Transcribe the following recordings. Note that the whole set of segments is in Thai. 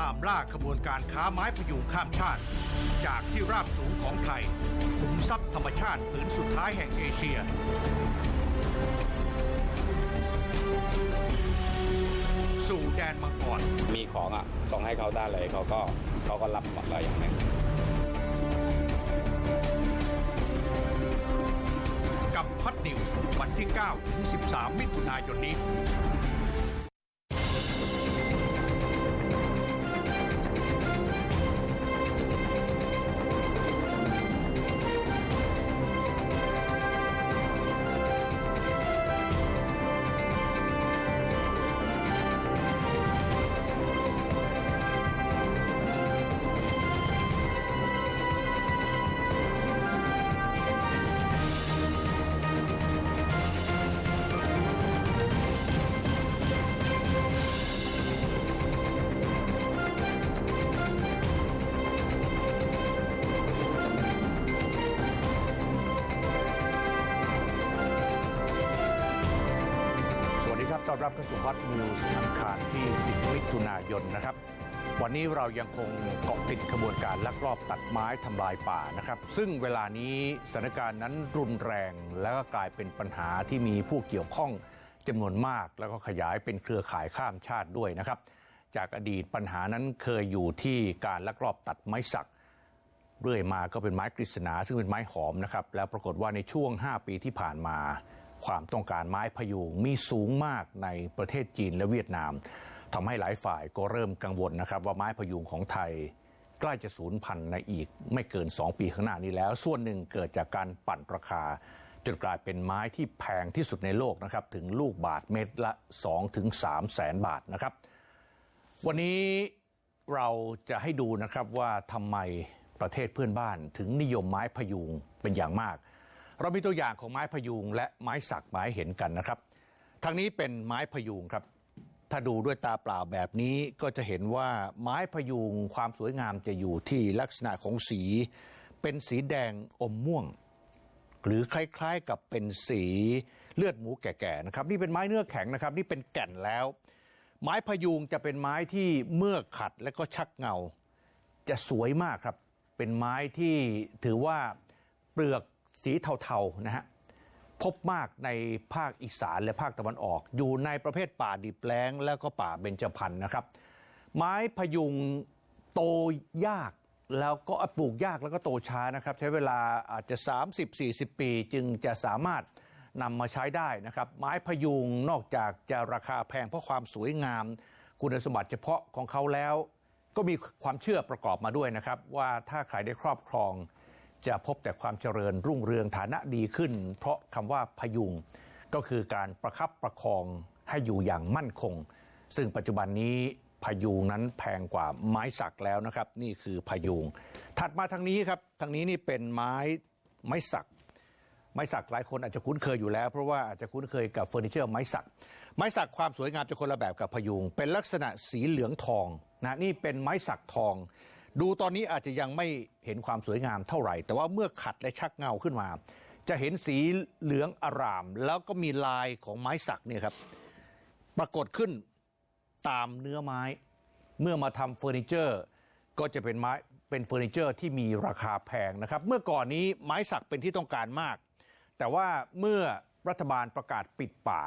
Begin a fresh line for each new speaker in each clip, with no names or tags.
ตามล่าขบวนการค้าไม้พยุงข้ามชาติ จากที่ราบสูงของไทยขุมทรัพย์ธรรมชาติผืนสุดท้ายแห่งเอเชีย สู่แดนมังกร
มีของอะส่งให้เขาได้เลยเขาก็เขาก็รับหมดเลยอย่างนี้
กับฮอตนิวส์วันที่9ถึง13 มิถุนายนนี้ รับต้อบเข้าสู่ฮอตนิวส์อังคารที่ 10 มิถุนายนนะครับ วันนี้เรายังคงเกาะติดขบวนการลักลอบตัดไม้ทำลายป่านะครับ ซึ่งเวลานี้สถานการณ์นั้นรุนแรง แล้วก็กลายเป็นปัญหาที่มีผู้เกี่ยวข้องจำนวนมาก แล้วก็ขยายเป็นเครือข่ายข้ามชาติด้วยนะครับ จากอดีตปัญหานั้นเคยอยู่ที่การลักลอบตัดไม้สักเรื่อยมาก็เป็นไม้กฤษณาซึ่งเป็นไม้หอมนะครับแล้วปรากฏว่าในช่วง 5 ปีที่ผ่านมา ความต้องการไม้พยุงมีสูงมากในประเทศจีนและเวียดนามทำให้หลายฝ่ายก็เริ่มกังวลนะครับ ว่าไม้พยุงของไทยใกล้จะสูญพันธุ์ในอีกไม่เกิน 2 ปีข้างหน้านี้แล้ว ส่วนหนึ่งเกิดจากการปั่นราคาจนกลายเป็นไม้ที่แพงที่สุดในโลกนะครับถึงลูกบาทเม็ดละ2ถึง3แสนบาทนะครับ วันนี้เราจะให้ดูนะครับว่าทำไมประเทศเพื่อนบ้านถึงนิยมไม้พยุงเป็นอย่างมาก เรามีตัวอย่างของไม้พยุงและไม้สักไม้เห็นกันนะครับ ทางนี้เป็นไม้พยุงครับ ถ้าดูด้วยตาเปล่าแบบนี้ก็จะเห็นว่าไม้พยุงความสวยงามจะอยู่ที่ลักษณะของสี เป็นสีแดงอมม่วง หรือคล้ายๆกับเป็นสีเลือดหมูแก่ๆนะครับ นี่เป็นไม้เนื้อแข็งนะครับ นี่เป็นแก่นแล้ว ไม้พยุงจะเป็นไม้ที่เมื่อขัดและก็ชักเงา จะสวยมากครับ เป็นไม้ที่ถือว่าเปลือก สีเทาๆนะฮะพบมากในภาคอีสานและภาคตะวันออก อยู่ในประเภทป่าดิบแล้ง แล้วก็ป่าเบญจพรรณนะครับ ไม้พยุงโตยากแล้วก็ปลูกยากแล้วก็โตช้านะครับ ใช้เวลาอาจจะ 30-40 ปีจึงจะสามารถนำมาใช้ได้นะครับ ไม้พยุงนอกจากจะราคาแพงเพราะความสวยงาม คุณสมบัติเฉพาะของเขาแล้ว ก็มีความเชื่อประกอบมาด้วยนะครับ ว่าถ้าใครได้ครอบครอง จะพบแต่ความเจริญรุ่งเรืองฐานะดีขึ้น เพราะคำว่าพยุงก็คือการประคับประคองให้อยู่อย่างมั่นคง ซึ่งปัจจุบันนี้พยุงนั้นแพงกว่าไม้สักแล้วนะครับ นี่คือพยุง ถัดมาทางนี้ครับทางนี้นี่เป็นไม้ไม้สัก ไม้สักหลายคนอาจจะคุ้นเคยอยู่แล้ว เพราะว่าอาจจะคุ้นเคยกับเฟอร์นิเจอร์ไม้สัก ไม้สักความสวยงามจะคนละแบบกับพยุง เป็นลักษณะสีเหลืองทองนะนี่เป็นไม้สักทอง ดูตอนนี้อาจจะยังไม่เห็นความสวยงามเท่าไหร่ แต่ว่าเมื่อขัดและชักเงาขึ้นมา จะเห็นสีเหลืองอาราม แล้วก็มีลายของไม้สักเนี่ยครับ ปรากฏขึ้นตามเนื้อไม้ เมื่อมาทำเฟอร์นิเจอร์ ก็จะเป็นไม้เป็นเฟอร์นิเจอร์ที่มีราคาแพงนะครับ เมื่อก่อนนี้ไม้สักเป็นที่ต้องการมาก แต่ว่าเมื่อรัฐบาลประกาศปิดป่า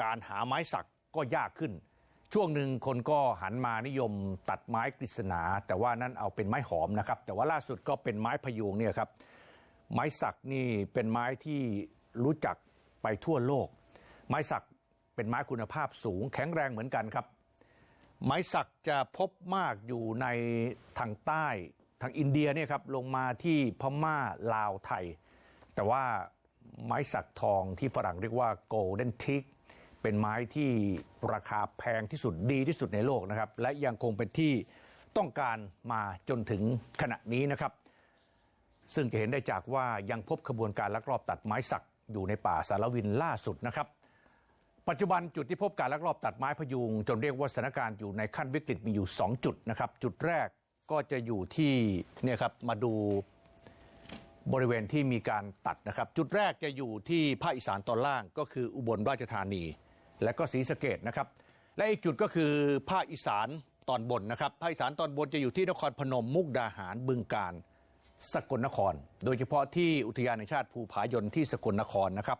การหาไม้สักก็ยากขึ้น ช่วงหนึ่งคนก็หันมานิยมตัดไม้กฤษณา แต่ว่านั่นเอาเป็นไม้หอมนะครับ แต่ว่าล่าสุดก็เป็นไม้พยุงเนี่ยครับ ไม้สักนี่เป็นไม้ที่รู้จักไปทั่วโลก ไม้สักเป็นไม้คุณภาพสูง แข็งแรงเหมือนกันครับ ไม้สักจะพบมากอยู่ในทางใต้ทางอินเดียเนี่ยครับลงมาที่พม่าลาวไทย แต่ว่าไม้สักทองที่ฝรั่งเรียกว่า golden teak เเป็นไม้ที่ราคาแพงที่สุดดีที่สุดในโลกนะครับ และยังคงเป็นที่ต้องการมาจนถึงขณะนี้นะครับ ซึ่งจะเห็นได้จากว่ายังพบขบวนการลักลอบตัดไม้สักอยู่ในป่าสารวินล่าสุดนะครับ ปัจจุบันจุดที่พบการลักลอบตัดไม้พยุง จนเรียกว่าสถานการณ์อยู่ในขั้นวิกฤตมีอยู่ 2 จุดนะครับ จุดแรกก็จะอยู่ที่เนี่ยครับมาดูบริเวณที่มีการตัดนะครับ จุดแรกจะอยู่ที่ภาคอีสานตอนล่างก็คืออุบลราชธานี และก็ศรีสะเกดนะครับ และอีกจุดก็คือภาคอีสานตอนบนนะครับภาคอีสานตอนบนจะอยู่ที่นครพนมมุกดาหารบึงการสกลนคร โดยเฉพาะที่อุทยานแห่งชาติภูผายนที่สกลนครนะครับ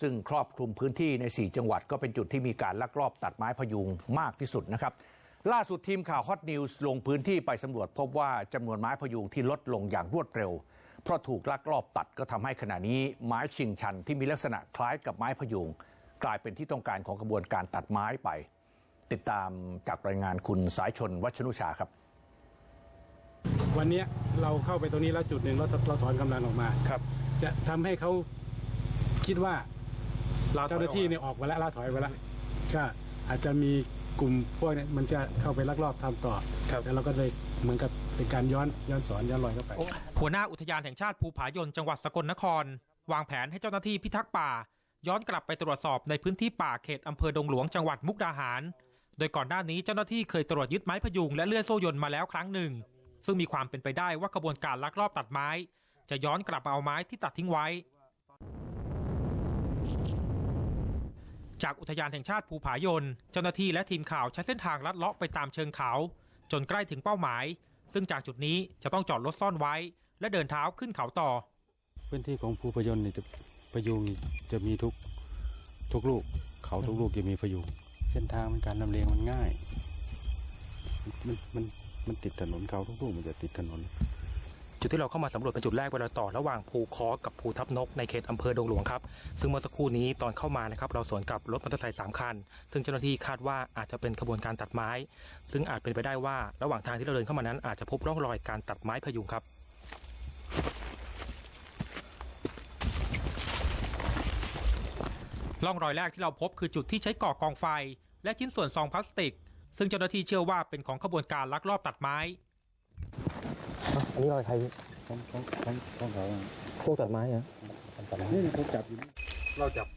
ซึ่งครอบคลุมพื้นที่ใน 4 จังหวัดก็เป็นจุดที่มีการลักลอบตัดไม้พยุงมากที่สุดนะครับ ล่าสุดทีมข่าวฮอตนิวส์ลงพื้นที่ไปสำรวจพบว่าจำนวนไม้พยุงที่ลดลงอย่างรวดเร็ว เพราะถูกลักลอบตัดก็ทำให้ขณะนี้ไม้ชิงชันที่มีลักษณะคล้ายกับไม้พยุง กลายเป็นที่ต้องการของกระบวนการตัดไม้ไป ติดตามจากรายงานคุณสายชนวัชนุชาครับ
วันเนี้ยเราเข้าไปตรงนี้แล้วจุดหนึ่งเราเราถอนกำลังออกมา
ครับ
จะทำให้เขาคิดว่าเจ้าหน้าที่เนี่ยออกมาแล้วล่าถอยไปแล้วก็อาจจะมีกลุ่มพวกเนี้มันจะเข้าไปลักลอบทำต่อแล้วเราก็เลยเหมือนกับเป็นการย้อนย้อนสอนย้อนรอยเข้าไป
หัวหน้าอุทยานแห่งชาติภูผายนจังหวัดสกลนคร วางแผนให้เจ้าหน้าที่พิทักษ์ป่า ย้อนกลับไปตรวจสอบในพื้นที่ป่าเขตอำเภอดงหลวงจังหวัดมุกดาหาร โดยก่อนหน้านี้เจ้าหน้าที่เคยตรวจยึดไม้พยุงและเลื่อยโซ่ยนมาแล้วครั้งหนึ่ง ซึ่งมีความเป็นไปได้ว่ากระบวนการลักลอบตัดไม้ จะย้อนกลับมาเอาไม้ที่ตัดทิ้งไว้ จากอุทยานแห่งชาติภูผายน เจ้าหน้าที่และทีมข่าวใช้เส้นทางลัดเลาะไปตามเชิงเขา จนใกล้ถึงเป้าหมาย ซึ่งจากจุดนี้จะต้องจอดรถซ่อนไว้ และเดินเท้าขึ้นเขาต่อ
พื้นที่ของภูพยนต์นี่จะ พยุงจะมีทุกทุกลูก เขาทุกลูกจะมีพยุงเส้นทางมันการลำเลียงมันง่าย มันมันมันติดถนนเขาทุกลูกมันจะติดถนน
จุดที่เราเข้ามาสำรวจเป็นจุดแรกเวลาต่อระหว่างภูคอกับภูทับนกในเขตอำเภอดงหลวงครับ ซึ่งเมื่อสักครู่นี้ตอนเข้ามานะครับเราสวนกับรถมอเตอร์ไซค์สามคัน ซึ่งเจ้าหน้าที่คาดว่าอาจจะเป็นขบวนการตัดไม้ ซึ่งอาจเป็นไปได้ว่าระหว่างทางที่เราเดินเข้ามานั้นอาจจะพบร่องรอยการตัดไม้พยุงครับ ร่องรอยแรกที่เราพบคือจุดที่ใช้ก่อกองไฟ และชิ้นส่วนซองพลาสติก ซึ่งเจ้าหน้าที่เชื่อว่าเป็นของขบวนการลักลอบตัดไม้
อันนี้รอยใคร
ต้องต้องต้องต้องเขา
พวกตัดไม้เหรอ
นี่เขาจับอยู่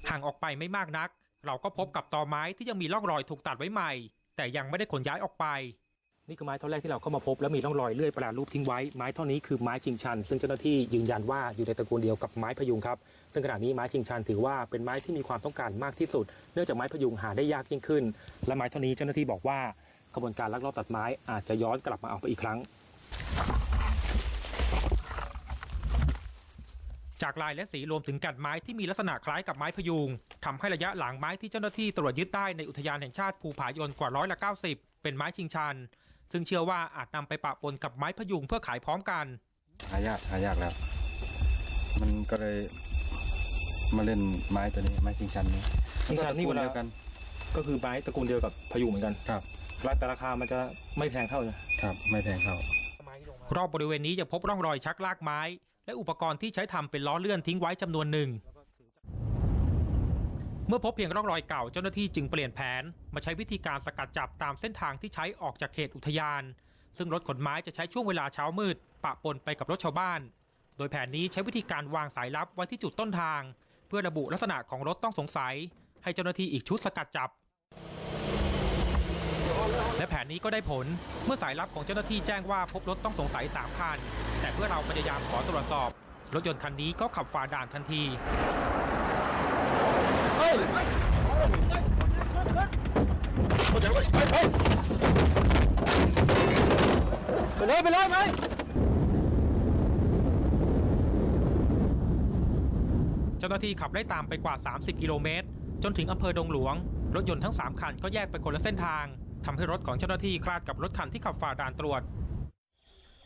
ห่างออกไปไม่มากนัก เราก็พบกับตอไม้ที่ยังมีร่องรอยถูกตัดไว้ใหม่ แต่ยังไม่ได้ขนย้ายออกไป นี่คือไม้ท่อนแรกที่เราเข้ามาพบแล้วมีร่องรอยเลื่อยประหลาดรูปทิ้งไว้ไม้ท่อนนี้คือไม้ชิงชัน ซึ่งเจ้าหน้าที่ยืนยันว่าอยู่ในตระกูลเดียวกับไม้พยุงครับซึ่งขณะนี้ไม้ชิงชันถือว่าเป็นไม้ที่มีความต้องการมากที่สุด เนื่องจากไม้พยุงหาได้ยากยิ่งขึ้น และไม้ท่อนนี้เจ้าหน้าที่บอกว่ากระบวนการลักลอบตัดไม้อาจจะย้อนกลับมาเอาไปอีกครั้ง จากลายและสีรวมถึงกัดไม้ที่มีลักษณะคล้ายกับไม้พยุงทำให้ระยะหลังไม้ที่เจ้าหน้าที่ตรวจยึดได้ในอุทยานแห่งชาติภูผายนกว่าร้อยละ90 เป็นไม้ชิงชัน ซึ่งเชื่อว่าอาจนำไปปะปนกับไม้พยุงเพื่อขายพร้อมกัน
หายากหายากแล้ว มันก็เลยมาเล่นไม้ตัวนี้ไม้ชิงชันนี้
ชิงชันนี่เวลา
ดียวกัน
ก็คือไม้ตระกูลเดียวกับพยุงเหมือนกัน
ครับ
แต่ราคามันจะไม่แพงเท่าเลย
ครับ ไม่แพงเท่า
รอบบริเวณนี้จะพบร่องรอยชักลากไม้ และอุปกรณ์ที่ใช้ทำเป็นล้อเลื่อนทิ้งไว้จำนวนหนึ่งเมื่อพบเพียงร่องรอยเก่าเจ้าหน้าที่จึงเปลี่ยนแผน มาใช้วิธีการสกัดจับตามเส้นทางที่ใช้ออกจากเขตอุทยาน ซึ่งรถขนไม้จะใช้ช่วงเวลาเช้ามืด ปะปนไปกับรถชาวบ้าน โดยแผนนี้ใช้วิธีการวางสายลับไว้ที่จุดต้นทาง เพื่อระบุลักษณะของรถต้องสงสัย ให้เจ้าหน้าที่อีกชุดสกัดจับ และแผนนี้ก็ได้ผลเมื่อสายลับของเจ้าหน้าที่แจ้งว่าพบรถต้องสงสัย3คันแต่เมื่อเราพยายามขอตรวจสอบ รถยนต์คันนี้ก็ขับฝ่าด่านทันที
ไปเลยไปเลยไป
เจ้าหน้าที่ขับไล่ตามไปกว่า 30 กิโลเมตร จนถึงอำเภอดงหลวง รถยนต์ทั้ง 3 คันก็แยกไปคนละเส้นทางทำให้รถของเจ้าหน้าที่คลาดกับรถคันที่ขับฝ่าด่านตรวจ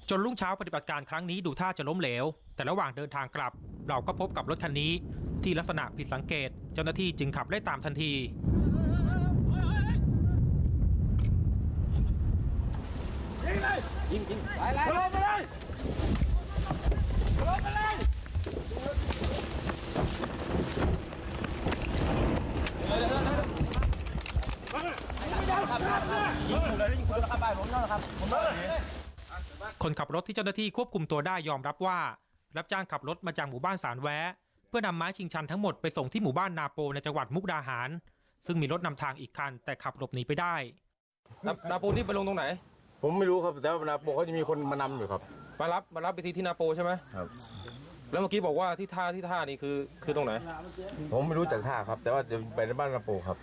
จนรุ่งเช้าปฏิบัติการครั้งนี้ดูท่าจะล้มเหลว แต่ระหว่างเดินทางกลับ เราก็พบกับรถคันนี้ ที่ลักษณะผิดสังเกต เจ้าหน้าที่จึงขับไล่ตามทันทีคน ขับรถที่เจ้าหน้าที่ควบคุมตัวได้ยอมรับว่า รับจ้างขับรถมาจากหมู่บ้านสารแวะ เพื่อนำไม้ชิงชันทั้งหมดไปส่งที่หมู่บ้านนาโปในจังหวัดมุกดาหาร ซึ่งมีรถนำทางอีกคัน แต่ขับหลบหนีไปได้
นาโปนี่ไปลงตรงไหน
ผมไม่รู้ครับแต่ว่านาโปเขาจะมีคนมานำอยู่ครับ
มารับมารับไปทีที่นาโปใช่ไหม
ครับ
แล้วเมื่อกี้บอกว่าที่ท่าที่ท่านี่คือคือตรงไหน
ผมไม่รู้จากท่าครับ แต่ว่าจะไปในบ้านนาโปครับ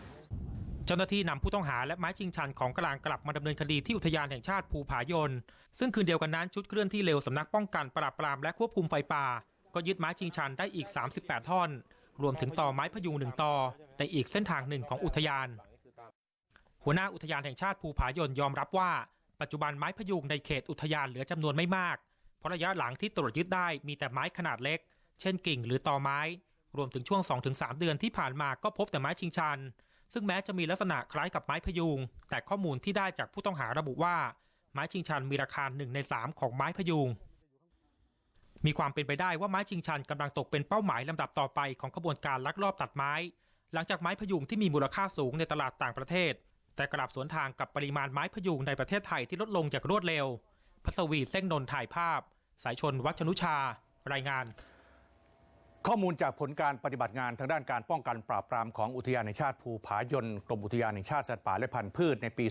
เจ้าหน้าที่นำผู้ต้องหาและไม้ชิงชันของกลางกลับมาดำเนินคดีที่อุทยานแห่งชาติภูผายน ซึ่งคืนเดียวกันนั้นชุดเคลื่อนที่เร็วสำนักป้องกันปราบปรามและควบคุมไฟป่า ก็ยึดไม้ชิงชันได้อีก 38 ท่อน รวมถึงต่อไม้พยุงหนึ่งต่อในอีกเส้นทางหนึ่งของอุทยาน หัวหน้าอุทยานแห่งชาติภูผายนยอมรับว่า ปัจจุบันไม้พยุงในเขตอุทยานเหลือจำนวนไม่มาก เพราะระยะหลังที่ตรวจยึดได้มีแต่ไม้ขนาดเล็ก เช่นกิ่งหรือตอไม้ รวมถึงช่วง 2-3 เดือนที่ผ่านมาก็พบแต่ไม้ชิงชัน ซึ่งแม้จะมีลักษณะคล้ายกับไม้พยุง แต่ข้อมูลที่ได้จากผู้ต้องหาระบุว่า ไม้ชิงชันมีราคาหนึ่งในสามของไม้พยุง มีความเป็นไปได้ว่าไม้ชิงชันกำลังตกเป็นเป้าหมายลำดับต่อไปของขบวนการลักลอบตัดไม้ หลังจากไม้พยุงที่มีมูลค่าสูงในตลาดต่างประเทศ แต่กลับสวนทางกับปริมาณไม้พยุงในประเทศไทยที่ลดลงอย่างรวดเร็วพัสวีเส้งนนท์ถ่ายภาพ สายชนวัชนุชา รายงาน
ข้อมูลจากผลการปฏิบัติงานทางด้านการป้องกันปราบปรามของอุทยานแห่งชาติภูผายนกรมอุทยานแห่งชาติสัตว์ป่าและพันธุ์พืชในปี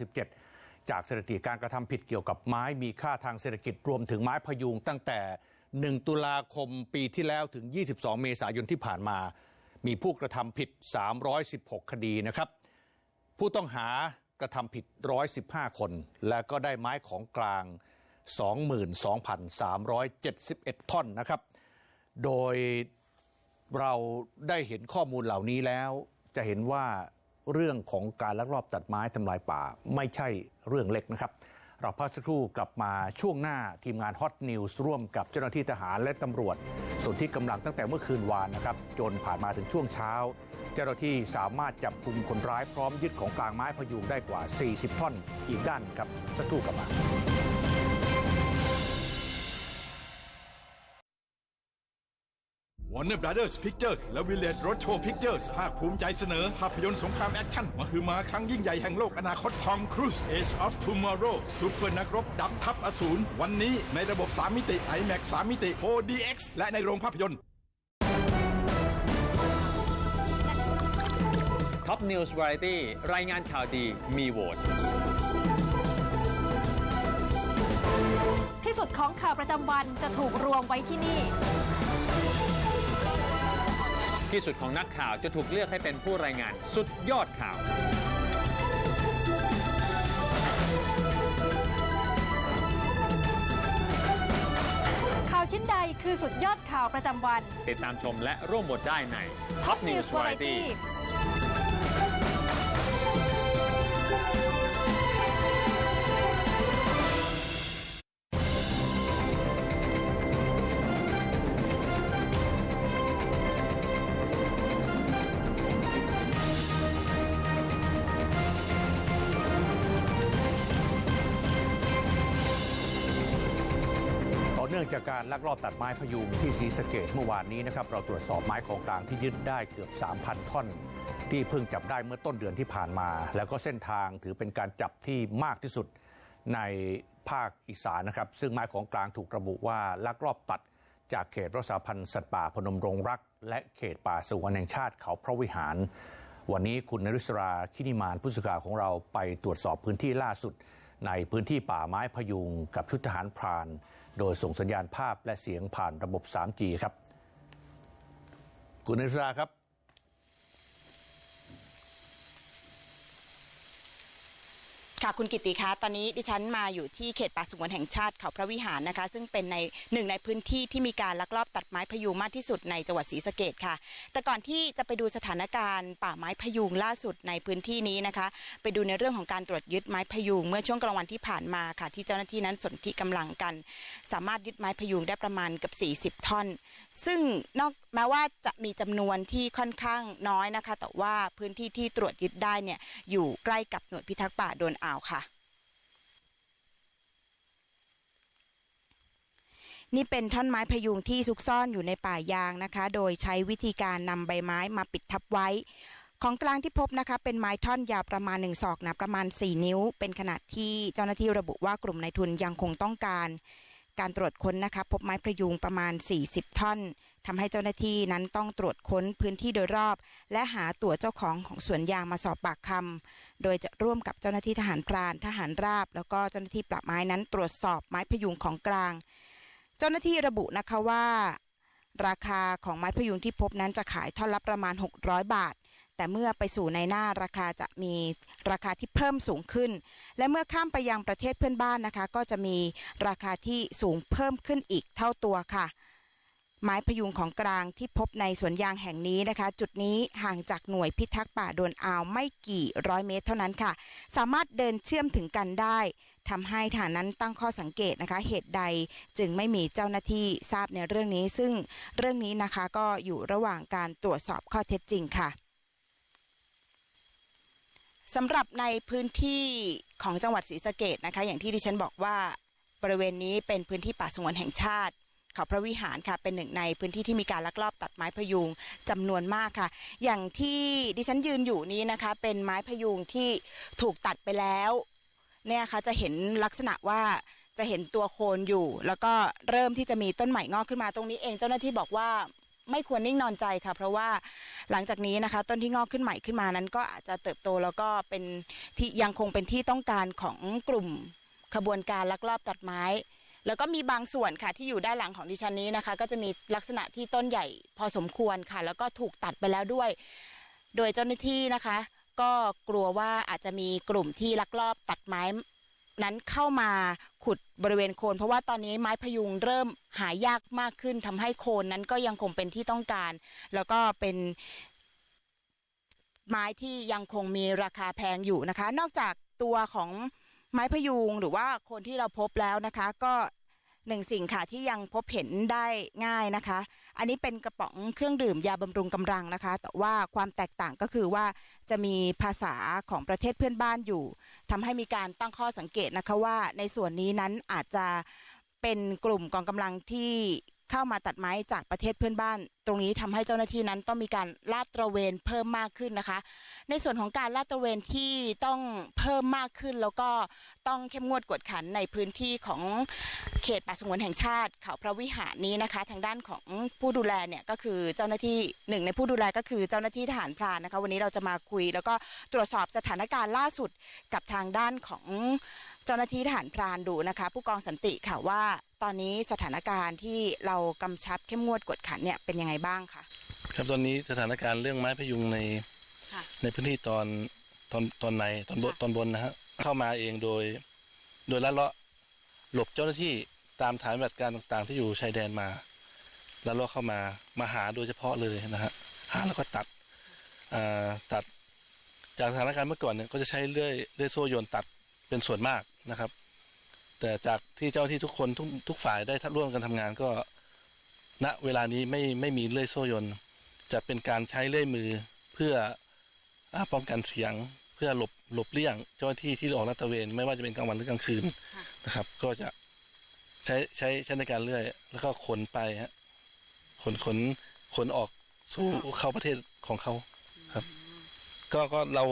2557 จากสถิติการกระทำผิดเกี่ยวกับไม้มีค่าทางเศรษฐกิจรวมถึงไม้พยุงตั้งแต่ 1 ตุลาคมปีที่แล้วถึง 22 เมษายนที่ผ่านมา มีผู้กระทำผิด 316 คดีนะครับ ผู้ต้องหากระทำผิด 115 คน และก็ได้ไม้ของกลาง 22,371 ท่อนนะครับ โดยเราได้เห็นข้อมูลเหล่านี้แล้ว จะเห็นว่าเรื่องของการลักลอบตัดไม้ทำลายป่าไม่ใช่เรื่องเล็กนะครับ เราพักสักครู่กลับมาช่วงหน้าทีมงานฮอตนิวส์ร่วมกับเจ้าหน้าที่ทหารและตำรวจ ส่วนที่กำลังตั้งแต่เมื่อคืนวานนะครับ จนผ่านมาถึงช่วงเช้า เจ้าหน้าที่สามารถจับกลุ่มคนร้ายพร้อมยึดของกลางไม้พยุงได้กว่า 40 ท่อนอีกด้านครับสักครู่กลับมา
Warner Brothers Pictures และ Village Roadshow Pictures ภาคภูมิใจเสนอ ภาพยนตร์สงครามแอคชั่นมหึมาครั้งยิ่งใหญ่แห่งโลกอนาคต Tom Cruise Age of Tomorrow ซูเปอร์นักรบดับทัพอสูร วันนี้ในระบบ 3 มิติ IMAX 3 มิติ 4DX และในโรงภาพยนตร์
ท็อปนิวส์วาไรตี้รายงานข่าวดีมีโหวต
ที่สุดของข่าวประจำวันจะถูกรวมไว้ที่นี่
ที่สุดของนักข่าวจะถูกเลือกให้เป็นผู้รายงานสุดยอดข่าว
ข่าวชิ้นใดคือสุดยอดข่าวประจำวัน
ติดตามชมและร่วมโหวตได้ใน Top News Variety
จากการลักลอบตัดไม้พยุงที่ศรีสะเกดเมื่อวานนี้นะครับเราตรวจสอบไม้ของกลางที่ยึดได้เกือบ 3,000 ท่อน ที่เพิ่งจับได้เมื่อต้นเดือนที่ผ่านมา แล้วก็เส้นทางถือเป็นการจับที่มากที่สุดในภาคอีสานนะครับ ซึ่งไม้ของกลางถูกระบุว่าลักลอบตัดจากเขตรักษาพันธุ์สัตว์ป่าพนมรงรัก และเขตป่าสงวนแห่งชาติเขาพระวิหาร วันนี้คุณนริศราคินิมานผู้สื่อข่าวของเราไปตรวจสอบพื้นที่ล่าสุด ในพื้นที่ป่าไม้พยุงกับชุดทหารพราน โดยส่งสัญญาณภาพและเสียงผ่านระบบ 3G ครับ คุณนริศราครับ
ค่ะคุณกิติคะตอนนี้ดิฉันมาอยู่ที่เขตป่าสงวนแห่งชาติเขาพระวิหารนะคะ ซึ่งเป็นในหนึ่งในพื้นที่ที่มีการลักลอบตัดไม้พยุงมากที่สุดในจังหวัดศรีสะเกดค่ะ แต่ก่อนที่จะไปดูสถานการณ์ป่าไม้พยุงล่าสุดในพื้นที่นี้นะคะ ไปดูในเรื่องของการตรวจยึดไม้พยุงเมื่อช่วงกลางวันที่ผ่านมาค่ะ ที่เจ้าหน้าที่นั้นสนธิกำลังกัน สามารถยึดไม้พยุงได้ประมาณเกับ40 ท่อน ซึ่งนอกแม้ว่าจะมีจำนวนที่ค่อนข้างน้อยนะคะ แต่ว่าพื้นที่ที่ตรวจยึดได้เนี่ยอยู่ใกล้กับหน่วยพิทักษ์ป่าโดนอ่าวค่ะ นี่เป็นท่อนไม้พยุงที่ซุกซ่อนอยู่ในป่ายางนะคะ โดยใช้วิธีการนำใบไม้มาปิดทับไว้ของกลางที่พบนะคะเป็นไม้ท่อนยาวประมาณ 1 ศอกนะประมาณ 4 นิ้ว เป็นขนาดที่เจ้าหน้าที่ระบุว่ากลุ่มนายทุนยังคงต้องการ การตรวจค้นนะคะ พบไม้พยุงประมาณ 40 ท่อน ทำให้เจ้าหน้าที่นั้นต้องตรวจค้นพื้นที่โดยรอบ และหาตัวเจ้าของของสวนยางมาสอบปากคำโดยจะร่วมกับเจ้าหน้าที่ทหารพรานทหารราบ แล้วก็เจ้าหน้าที่ปราบไม้นั้นตรวจสอบไม้พยุงของกลาง เจ้าหน้าที่ระบุนะคะว่า ราคาของไม้พยุงที่พบนั้นจะขายท่อนละประมาณ 600 บาทแต่เมื่อไปสู่ในหน้าราคาจะมีราคาที่เพิ่มสูงขึ้น และเมื่อข้ามไปยังประเทศเพื่อนบ้านนะคะ ก็จะมีราคาที่สูงเพิ่มขึ้นอีกเท่าตัวค่ะ ไม้พยุงของกลางที่พบในสวนยางแห่งนี้นะคะ จุดนี้ห่างจากหน่วยพิทักษ์ป่าโดนอ่าวไม่กี่ร้อยเมตรเท่านั้นค่ะ สามารถเดินเชื่อมถึงกันได้ทำให้ฐานนั้นตั้งข้อสังเกตนะคะ เหตุใดจึงไม่มีเจ้าหน้าที่ทราบในเรื่องนี้ ซึ่งเรื่องนี้นะคะก็อยู่ระหว่างการตรวจสอบข้อเท็จจริงค่ะสำหรับในพื้นที่ของจังหวัดศรีสะเกดนะคะ อย่างที่ดิฉันบอกว่าบริเวณนี้เป็นพื้นที่ป่าสงวนแห่งชาติ เขาพระวิหารค่ะ เป็นหนึ่งในพื้นที่ที่มีการลักลอบตัดไม้พยุงจำนวนมากค่ะ อย่างที่ดิฉันยืนอยู่นี้นะคะ เป็นไม้พยุงที่ถูกตัดไปแล้ว เนี่ยค่ะจะเห็นลักษณะว่าจะเห็นตัวโคนอยู่ แล้วก็เริ่มที่จะมีต้นใหม่งอกขึ้นมาตรงนี้เอง เจ้าหน้าที่บอกว่าไม่ควรนิ่งนอนใจค่ะ เพราะว่าหลังจากนี้นะคะ ต้นที่งอกขึ้นใหม่ขึ้นมานั้น ก็อาจจะเติบโตแล้วก็เป็นที่ยังคงเป็นที่ต้องการของกลุ่มขบวนการลักลอบตัดไม้ แล้วก็มีบางส่วนค่ะที่อยู่ด้านหลังของดิฉันนี้นะคะ ก็จะมีลักษณะที่ต้นใหญ่พอสมควรค่ะ แล้วก็ถูกตัดไปแล้วด้วย โดยเจ้าหน้าที่นะคะ ก็กลัวว่าอาจจะมีกลุ่มที่ลักลอบตัดไม้นั้นเข้ามาขุดบริเวณโคน เพราะว่าตอนนี้ไม้พยุงเริ่มหายากมากขึ้นทำให้โคนนั้นก็ยังคงเป็นที่ต้องการ แล้วก็เป็นไม้ที่ยังคงมีราคาแพงอยู่นะคะ นอกจากตัวของ ไม้พยุงหรือว่าคนที่เราพบแล้วนะคะ ก็หนึ่งสิ่งค่ะที่ยังพบเห็นได้ง่ายนะคะ อันนี้เป็นกระป๋องเครื่องดื่มยาบำรุงกำลังนะคะ แต่ว่าความแตกต่างก็คือว่าจะมีภาษาของประเทศเพื่อนบ้านอยู่ทำให้มีการตั้งข้อสังเกตนะคะว่าในส่วนนี้นั้นอาจจะเป็นกลุ่มกองกำลังที่ เข้ามาตัดไม้จากประเทศเพื่อนบ้าน ตรงนี้ทำให้เจ้าหน้าที่นั้นต้องมีการลาดตระเวนเพิ่มมากขึ้นนะคะ ในส่วนของการลาดตระเวนที่ต้องเพิ่มมากขึ้น แล้วก็ต้องเข้มงวดกวดขันในพื้นที่ของเขตป่าสงวนแห่งชาติเขาพระวิหารนี้นะคะ ทางด้านของผู้ดูแลเนี่ยก็คือเจ้าหน้าที่หนึ่งในผู้ดูแลก็คือเจ้าหน้าที่ทหารพรานนะคะ วันนี้เราจะมาคุย แล้วก็ตรวจสอบสถานการณ์ล่าสุดกับทางด้านของ เจ้าหน้าที่ทหารพรานดูนะคะ ผู้กองสันติค่ะว่า ตอนนี้สถานการณ์ที่เรากำชับเข้มงวดกวดขันเนี่ยเป็นยังไงบ้างคะ
ครับตอนนี้สถานการณ์เรื่องไม้พยุงใน
ค่ะ
ในพื้นที่ตอนตอนตอนในตอนบน
ค่ะ
ตอนบนนะฮะเข้ามาเองโดย โดยละเลาะหลบเจ้าหน้าที่ตามฐานปฏิบัติการต่างๆ ที่อยู่ชายแดนมาละเลาะเข้ามามาหาโดยเฉพาะเลยนะฮะหาแล้วก็ตัดอ่าตัดจากสถานการณ์เมื่อก่อนเนี่ยก็จะใช้เลื่อยเลื่อยโซ่โยนตัด เป็นส่วนมากนะครับ แต่จากที่เจ้าที่ทุกคนทุกทุกฝ่ายได้ร่วมกันทำงานก็ณเวลานี้ไม่ไม่มีเลื่อยโซ่ยนจะเป็นการใช้เลื่อยมือเพื่ออป้องกันเสียงเพื่อหลบหลบเลี่ยง เจ้าหน้าที่ที่ออกลาดตระเวน ไม่ว่าจะเป็นกลางวันหรือกลางคืนนะครับ ก็จะใช้ใช้ใช้ในการเลื่อย แล้วก็ขนไปฮะขนขนขนออกสู่เข้าประเทศของเขาครับ ก็ก็เรา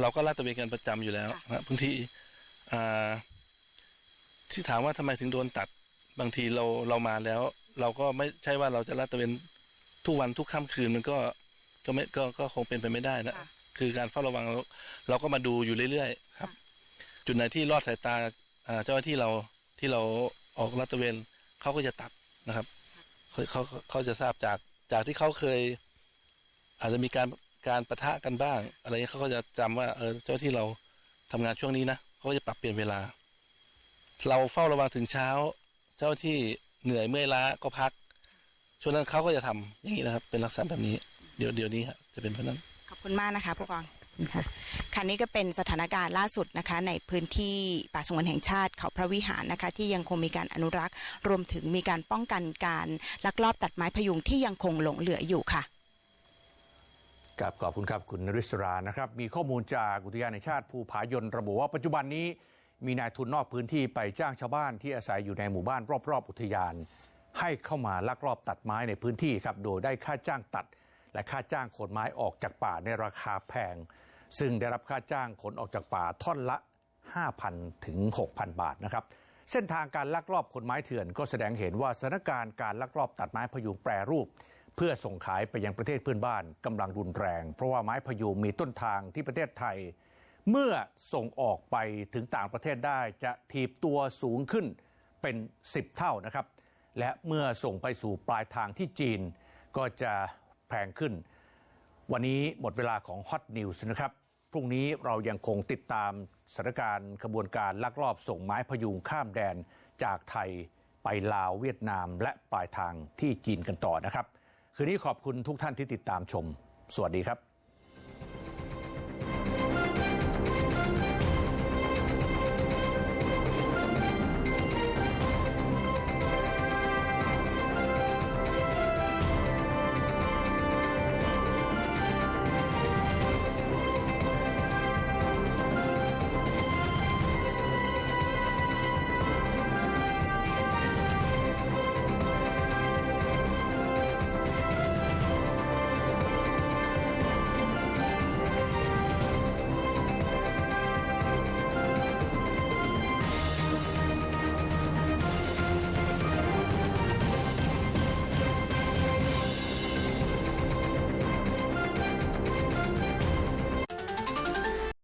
เราก็ลาดตระเวนกันประจำอยู่แล้วนะบางทีอ่าที่ถามว่าทำไมถึงโดนตัด บางทีเราเรามาแล้ว เราก็ไม่ใช่ว่าเราจะลาดตระเวนทุกวันทุกค่ำคืนมันก็ก็ไม่ก็ก็คงเป็นไปไม่ได้นะคือการเฝ้าระวังเราเราก็มาดูอยู่เรื่อยๆครับ จุดไหนที่รอดสายตาอ่าเจ้าหน้าที่เราที่เราออกลาดตระเวนเขาก็จะตัดนะครับเขาเขาเขาจะทราบจากจากที่เขาเคย อาจจะมีการ การประทะกันบ้าง อะไรเงี้เขาก็จะจำว่าเออเจ้าที่เราทำงานช่วงนี้นะเขาก็จะปรับเปลี่ยนเวลา เราเฝ้าระวังถึงเช้า เจ้าที่เหนื่อยเมื่อยล้าก็พัก ช่วงนั้นเขาก็จะทำอย่างนี้นะครับ เป็นลักษณะแบบนี้ เดี๋ยวเดี๋ยวนี้ครจะเป็นเพราะนั้น
ขอบคุณมากนะคะผู้กองค่ะค่ะนี่ก็เป็นสถานการณ์ล่าสุดนะคะ ในพื้นที่ป่าสงวนแห่งชาติเขาพระวิหารนะคะ ที่ยังคงมีการอนุรักษ์ รวมถึงมีการป้องกันการลักลอบตัดไม้พยุงที่ยังคงหลงเหลืออยู่ค่ะ
กับขอบคุณครับคุณนริศรานะครับ มีข้อมูลจากอุทยานแห่งชาติภูผายนระบุว่าปัจจุบันนี้มีนายทุนนอกพื้นที่ไปจ้างชาวบ้านที่อาศัยอยู่ในหมู่บ้านรอบๆอุทยาน ให้เข้ามาลักลอบตัดไม้ในพื้นที่ครับโดยได้ค่าจ้างตัด และค่าจ้างขนไม้ออกจากป่าในราคาแพง ซึ่งได้รับค่าจ้างขนออกจากป่าท่อนละ 5,000 ถึง 6,000 บาทนะครับเส้นทางการลักลอบขนไม้เถื่อนก็แสดงเห็นว่าสถานการณ์การลักลอบตัดไม้พยุงแปรรูป เพื่อส่งขายไปยังประเทศเพื่อนบ้านกำลังรุนแรง เพราะว่าไม้พยูงมีต้นทางที่ประเทศไทย เมื่อส่งออกไปถึงต่างประเทศได้จะถีบตัวสูงขึ้นเป็น 10 เท่านะครับ และเมื่อส่งไปสู่ปลายทางที่จีนก็จะแพงขึ้น วันนี้หมดเวลาของฮอตนิวส์นะครับ พรุ่งนี้เรายังคงติดตามสถานการณ์ขบวนการลักลอบส่งไม้พยุงข้ามแดนจากไทยไปลาวเวียดนามและปลายทางที่จีนกันต่อนะครับ คืนนี้ขอบคุณทุกท่านที่ติดตามชม สวัสดีครับ